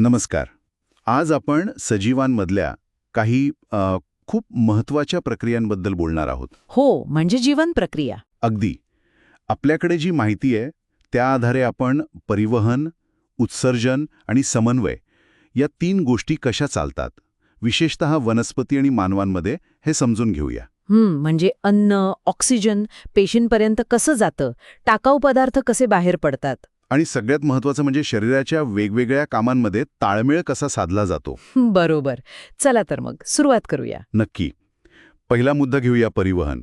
नमस्कार. आज आपण सजीवांमधल्या काही अ, खूप महत्त्वाच्या प्रक्रियांबद्दल बोलणार आहोत. हो म्हणजे जीवन प्रक्रिया. अगदी. आपल्याकडे जी माहिती आहे त्या आधारे आपण परिवहन उत्सर्जन आणि समन्वय या तीन गोष्टी कशा चालतात? विशेषत वनस्पती आणि मानवांमध्ये हे समजून घेऊया. म्हणजे अन्न ऑक्सिजन पेशींपर्यंत कसं जातं? टाकाऊ पदार्थ कसे बाहेर पडतात? आणि सगळ्यात महत्वाचं म्हणजे शरीराच्या वेगवेगळ्या कामांमध्ये ताळमेळ कसा साधला जातो? बरोबर. चला तर मग सुरुवात करूया. नक्की. पहिला मुद्दा घेऊया परिवहन.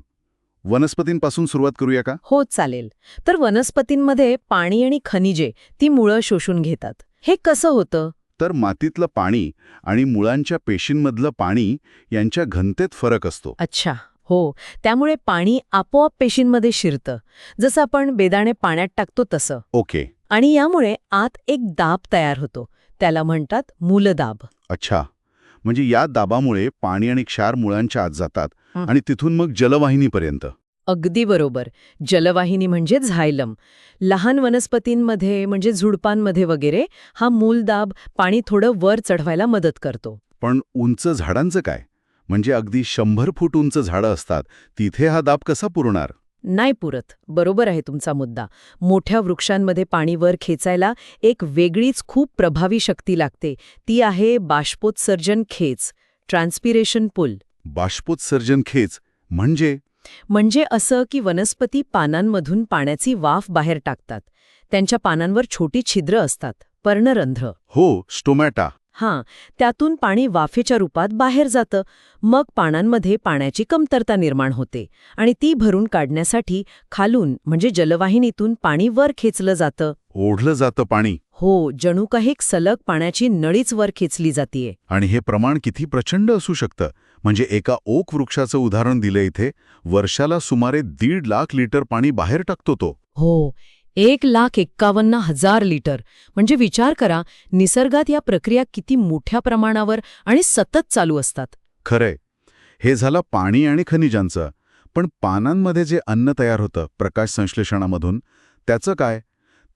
वनस्पतींपासून सुरुवात करूया का? हो चालेल. तर वनस्पतींमध्ये पाणी आणि खनिजे ती मुळं शोषून घेतात. हे कसं होतं? तर मातीतलं पाणी आणि मुळांच्या पेशींमधलं पाणी यांच्या घनतेत फरक असतो. अच्छा. हो. त्यामुळे पाणी आपोआप पेशींमध्ये शिरतं. जसं आपण बेदाणे पाण्यात टाकतो तसं. ओके. आणि यामुळे आत एक दाब तयार होतो. त्याला म्हणतात मूलदाब. अच्छा. म्हणजे या दाबामुळे पाणी आणि क्षार मुळांच्या आत जातात. आणि तिथून मग जलवाहिनीपर्यंत. अगदी बरोबर. जलवाहिनी म्हणजे झायलम. लहान वनस्पतींमध्ये म्हणजे झुडपांमध्ये वगैरे हा मूलदाब पाणी थोडं वर चढवायला मदत करतो. पण उंच झाडांचं काय? म्हणजे अगदी शंभर फूट उंच झाडं असतात तिथे हा दाब कसा पुरणार? नाही पुरत. बरोबर आहे तुमचा मुद्दा. मोठ्या वृक्षांमध्ये पाणी वर खेचायला एक वेगळीच खूप प्रभावी शक्ती लागते. ती आहे बाष्पोत्सर्जन खेच. ट्रान्सपिरेशन पुल. बाष्पोत्सर्जन खेच म्हणजे? म्हणजे असं की वनस्पती पानांमधून पाण्याची वाफ बाहेर टाकतात. त्यांच्या पानांवर छोटी छिद्र असतात. पर्णरंध्र. हो स्टोमॅटा. हां त्यातून पाणी वाफेच्या रूपात बाहेर जातं. मग पानांमध्ये पाण्याची कमतरता निर्माण होते आणि ती भरून काढण्यासाठी खालून म्हणजे जलवाहिनीतून पाणी वर खेचलं जातं. ओढलं जातं पाणी. हो जणू काही एक सलग पाण्याची नळीच वर खेचली जातीये. आणि हे प्रमाण किती प्रचंड असू शकतं? म्हणजे एका ओक वृक्षाचं उदाहरण दिलं इथे वर्षाला सुमारे दीड लाख लिटर पाणी बाहेर टाकतो तो. हो एक लाख एक्कावन्न हजार लिटर. म्हणजे विचार करा निसर्गात या प्रक्रिया किती मोठ्या प्रमाणावर आणि सतत चालू असतात. खरंय. हे झालं पाणी आणि खनिजांचं. पण पानांमध्ये जे अन्न तयार होतं प्रकाश संश्लेषणामधून त्याचं काय?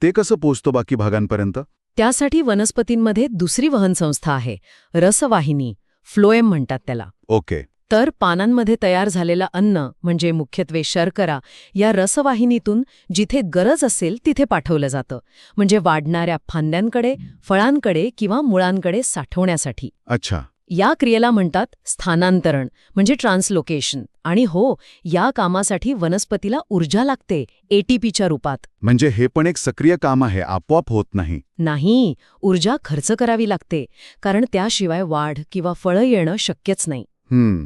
ते कसं पोचतं बाकी भागांपर्यंत? त्यासाठी वनस्पतींमध्ये दुसरी वहन संस्था आहे रसवाहिनी फ्लोएम म्हणतात त्याला. ओके. तर पानांमध्ये तयार झालेलं अन्न म्हणजे मुख्यत्वे शर्करा या रसवाहिनीतून जिथे गरज असेल तिथे पाठवलं जातं म्हणजे वाढणाऱ्या फांद्यांकडे फळांकडे किंवा मुळांकडे साठवण्यासाठी. अच्छा. या क्रियेला म्हणतात स्थानांतरण म्हणजे ट्रान्सलोकेशन. आणि हो या कामासाठी वनस्पतीला ऊर्जा लागते एटीपीच्या रूपात. म्हणजे हे पण एक सक्रिय काम आहे आपोआप होत नाही. नाही ऊर्जा खर्च करावी लागते कारण त्याशिवाय वाढ किंवा फळं येणं शक्यच नाही. हम्म.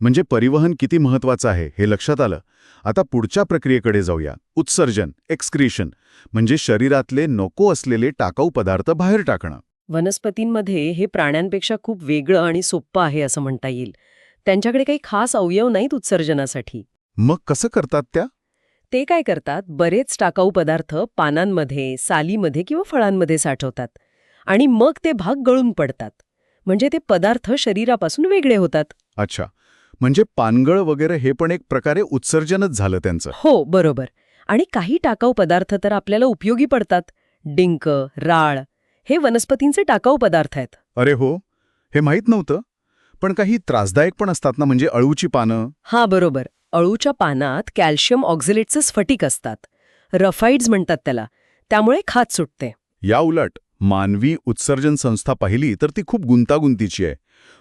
म्हणजे परिवहन किती महत्वाचं आहे हे लक्षात आलं. आता पुढच्या प्रक्रियेकडे जाऊया. उत्सर्जन एक्सक्रिशन म्हणजे शरीरातले नको असलेले टाकाऊ पदार्थ बाहेर टाकणं. वनस्पतींमध्ये हे प्राण्यांपेक्षा खूप वेगळं आणि सोप्पं आहे असं म्हणता येईल. त्यांच्याकडे काही खास अवयव नाहीत उत्सर्जनासाठी. मग कसं करतात त्या? ते काय करतात? बरेच टाकाऊ पदार्थ पानांमध्ये सालीमध्ये किंवा फळांमध्ये साठवतात. आणि मग ते भाग गळून पडतात. म्हणजे ते पदार्थ शरीरापासून वेगळे होतात. अच्छा. म्हणजे पानगळ वगैरे हे पण एक प्रकारे उत्सर्जनच झालं त्यांचं. हो बरोबर. आणि काही टाकाऊ पदार्थ तर आपल्याला उपयोगी पडतात. डिंक राळ हे वनस्पतींचे टाकाऊ पदार्थ आहेत. अरे हो हे माहीत नव्हतं. पण काही त्रासदायक पण असतात ना म्हणजे अळूची पानं? हा बरोबर. अळूच्या पानात कॅल्शियम ऑक्झिलेटचे स्फटिक असतात. रफाईड्स म्हणतात त्याला. त्यामुळे खात सुटते. या उलट मानवी उत्सर्जन संस्था पाहिली तर ती खूप गुंतागुंतीची आहे.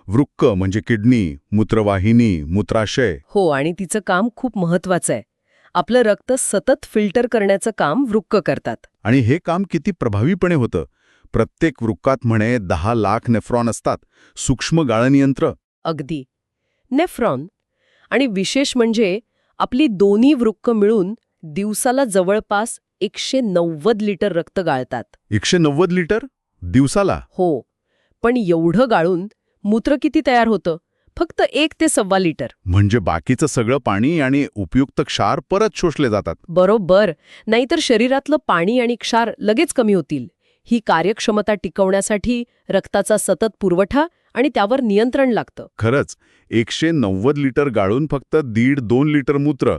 वृक्क म्हणजे किडनी मूत्रवाहिनी मूत्राशय. हो आणि तिचं काम खूप महत्वाचं आहे. आपलं रक्त सतत फिल्टर करण्याचं काम वृक्क करतात. आणि हे काम किती प्रभावीपणे होतं? प्रत्येक वृक्कात म्हणे दहा लाख नेफ्रॉन असतात. सूक्ष्म गाळणयंत्र अगदी. नेफ्रॉन आणि विशेष म्हणजे आपली दोन्ही वृक्क मिळून दिवसाला जवळपास एकशे नव्वद लिटर रक्त गाळतात. एकशे नव्वद लिटर? दिवसाला? हो पण एवढं गाळून मूत्र किती तयार होतं? फक्त एक ते सव्वा लिटर. म्हणजे बाकीचं सगळं पाणी आणि उपयुक्त क्षार परत शोषले जातात. बरोबर. नाहीतर शरीरातलं पाणी आणि क्षार लगेच कमी होतील. ही कार्यक्षमता टिकवण्यासाठी रक्ताचा सतत पुरवठा आणि त्यावर नियंत्रण लागतं. खरंच एकशे नव्वद लिटर गाळून फक्त दीड दोन लिटर मूत्र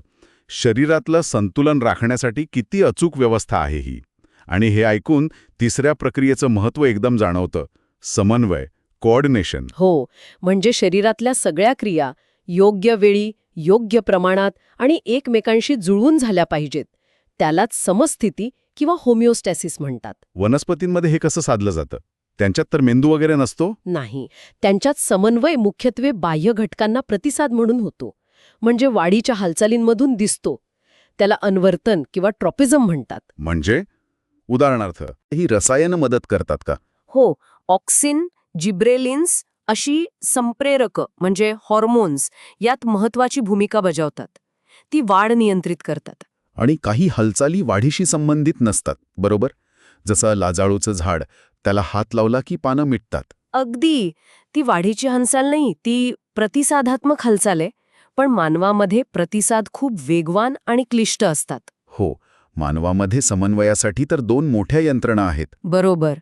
शरीरातलं संतुलन राखण्यासाठी किती अचूक व्यवस्था आहे ही? आणि हे ऐकून तिसऱ्या प्रक्रियेचं महत्त्व एकदम जाणवतं. समन्वय. कोऑर्डिनेशन हो म्हणजे शरीरातल्या सगळ्या क्रिया योग्य वेळी योग्य प्रमाणात आणि एकमेकांशी जुळवून झाल्या पाहिजेत. त्यालाच समस्थिती किंवा होमिओस्टॅसिस म्हणतात. वनस्पतींमध्ये हे कसं साधलं जातं? त्यांच्यात तर मेंदू वगैरे नसतो? नाही त्यांच्यात समन्वय मुख्यत्वे बाह्य घटकांना प्रतिसाद म्हणून होतो. म्हणजे वाढीच्या हालचालींमधून दिसतो. त्याला अन्वर्तन किंवा ट्रॉपिझम म्हणतात. म्हणजे? उदाहरणार्थ ही रसायनं मदत करतात का? हो ऑक्सिन जिब्रेलिन्स अशी संप्रेरक म्हणजे हॉर्मोन्स यात महत्वाची भूमिका बजावतात. ती वाढ नियंत्रित करतात. आणि काही हालचाली वाढीशी संबंधित नसतात बरोबर? जसं लाजाळूचं झाड त्याला हात लावला की पानं मिटतात. अगदी! ती वाढीची हालचाल नाही ती प्रतिसादात्मक हालचाल आहे पण मानवामध्ये प्रतिसाद खूप वेगवान आणि क्लिष्ट असतात. हो मानवामध्ये समन्वयासाठी तर दोन मोठ्या यंत्रणा आहेत. बरोबर.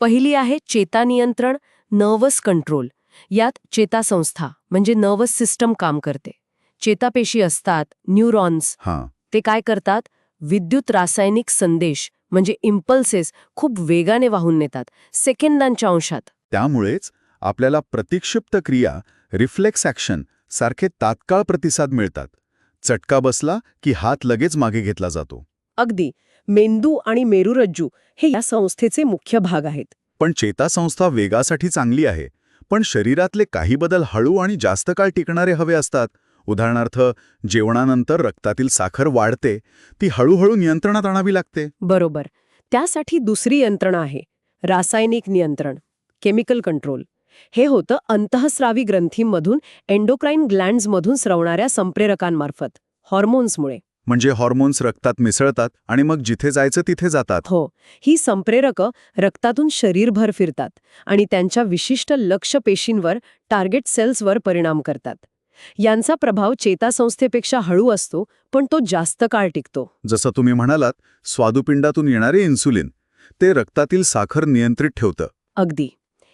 पहिली आहे चेता नियंत्रण नर्वस कंट्रोल यात चेतासंस्था म्हणजे नर्वस सिस्टम काम करते. चेतापेशी असतात न्यूरॉन्स हां. ते काय करतात? विद्युत रासायनिक संदेश म्हणजे इम्पल्सेस खूप वेगाने वाहून नेतात सेकंदांच्या अंशात. त्यामुळेच आपल्याला प्रतिक्षिप्त क्रिया रिफ्लेक्स ॲक्शन सारखे तात्काळ प्रतिसाद मिळतात. चटका बसला की हात लगेच मागे घेतला जातो. अगदी. मेंदू आणि मेरुरज्जू हे या संस्थेचे मुख्य भाग आहेत. पण चेतासंस्था वेगासाठी चांगली आहे. पण शरीरातले काही बदल हळू आणि जास्त काळ टिकणारे हवे असतात. उदाहरणार्थ जेवणानंतर रक्तातील साखर वाढते ती हळूहळू नियंत्रणात आणावी लागते. बरोबर. त्यासाठी दुसरी यंत्रणा आहे रासायनिक नियंत्रण केमिकल कंट्रोल. हे होतं अंतःस्रावी ग्रंथींमधून एन्डोक्राईन ग्लँड्समधून स्रवणाऱ्या संप्रेरकांमार्फत हॉर्मोन्समुळे म्हणजे हॉर्मोन्स रक्तात मिसळतात आणि मग जिथे जायचं तिथे जातात. हो. ही संप्रेरकं रक्तातून शरीरभर फिरतात आणि त्यांच्या विशिष्ट लक्ष पेशींवर टार्गेट सेल्सवर परिणाम करतात. यांचा प्रभाव चेतासंस्थेपेक्षा हळू असतो पण तो जास्त काळ टिकतो. जसं तुम्ही म्हणालात स्वादुपिंडातून येणारे इन्सुलिन ते रक्तातील साखर नियंत्रित ठेवतं. अगदी.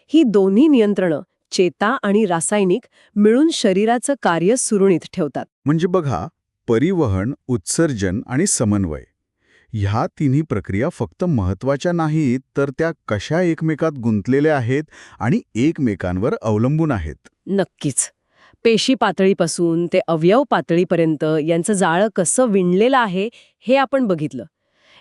ही दोन्ही नियंत्रणं चेता आणि रासायनिक मिळून शरीराचं कार्य सुरळीत ठेवतात. म्हणजे बघा परिवहन उत्सर्जन आणि समन्वय. ह्या तिन्ही प्रक्रिया फक्त महत्त्वाच्या नाहीत तर त्या कशा एकमेकात गुंतलेल्या आहेत आणि एकमेकांवर अवलंबून आहेत? नक्कीच. पेशी पातळीपासून ते अवयव पातळीपर्यंत यांचं जाळं कसं विणलेलं आहे हे आपण बघितलं.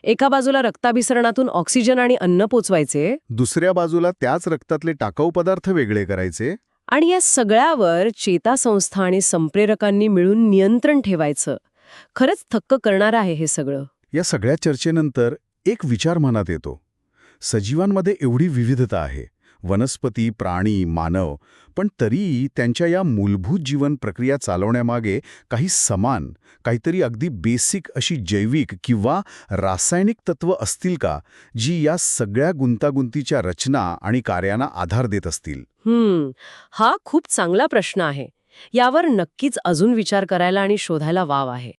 एका बाजूला रक्ताभिसरणातून ऑक्सिजन आणि अन्न पोचवायचे. दुसऱ्या बाजूला त्याच रक्तातले टाकाऊ पदार्थ वेगळे करायचे. आणि या सगळ्यावर चेतासंस्था आणि संप्रेरकांनी मिळून नियंत्रण ठेवायचं. खरंच थक्क करणारं आहे हे सगळं. या सगळ्या चर्चेनंतर एक विचार मनात येतो. सजीवांमध्ये एवढी विविधता आहे. वनस्पती प्राणी मानव पण तरी त्यांच्या या मूलभूत जीवन प्रक्रिया चालवण्यामागे काही समान काहीतरी अगदी बेसिक अशी जैविक किंवा रासायनिक तत्व असतील का जी या सगळ्या गुंतागुंतीच्या रचना आणि कार्यांना आधार देत असतील? हम्म हा खूप चांगला प्रश्न आहे. यावर नक्कीच अजून विचार करायला आणि शोधायला वाव आहे.